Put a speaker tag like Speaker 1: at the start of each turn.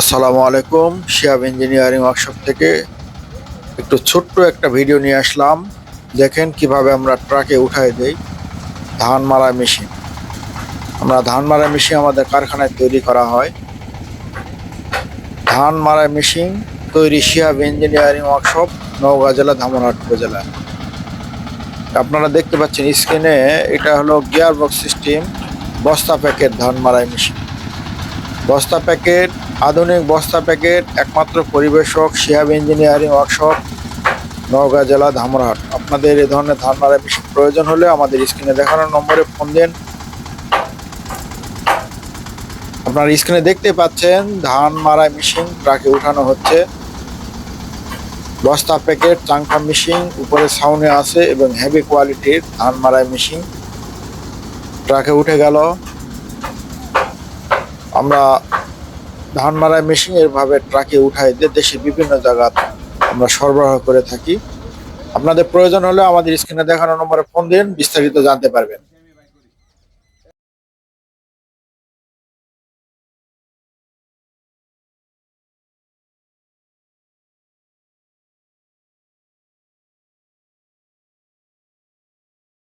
Speaker 1: আসসালামু আলাইকুম, Shiyab engineering workshop থেকে একটু ছোট্ট একটা ভিডিও নিয়ে আসলাম। দেখেন কীভাবে আমরা ট্রাকে উঠাই দেই ধান মারা মেশিন। আমরা ধান মারা মেশিন আমাদের কারখানায় তৈরি করা হয়। ধান মারা মেশিন তৈরি শিয়াব ইঞ্জিনিয়ারিং ওয়ার্কশপ, নওগাঁ জেলা, ধামরহাট উপজেলা। আপনারা দেখতে পাচ্ছেন স্ক্রিনে এটা হলো গিয়ার বক্স সিস্টেম, বস্তা প্যাকেট ধান মারাই মেশিন। বস্তা প্যাকেট, আধুনিক বস্তা প্যাকেট, একমাত্র পরিবেশক শিহাব ইঞ্জিনিয়ারিং ওয়ার্কশপ, নওগাঁ জেলা ধামরহাট। আপনাদের এই ধরনের মারা মেশিন প্রয়োজন হলে আমাদের স্ক্রিনে দেখানো নম্বরে ফোন দেন। আপনার স্ক্রিনে দেখতে পাচ্ছেন, ধান মারা মেশিন ট্রাকে উঠানো হচ্ছে। বস্তা প্যাকেট চাংফা মেশিন, উপরে সাউনে আছে এবং হেভি কোয়ালিটির ধান মারাই মেশিন ট্রাকে উঠে গেল। আমরা ধান মারায় মেশিনের ভাবে ট্রাকে উঠাই দিয়ে দেশে বিভিন্ন জায়গা আমরা সরবরাহ করে থাকি। আপনাদের প্রয়োজন হলে আমাদের স্ক্রিনে দেখানো নম্বরে ফোন দিন, বিস্তারিত জানতে পারবেন।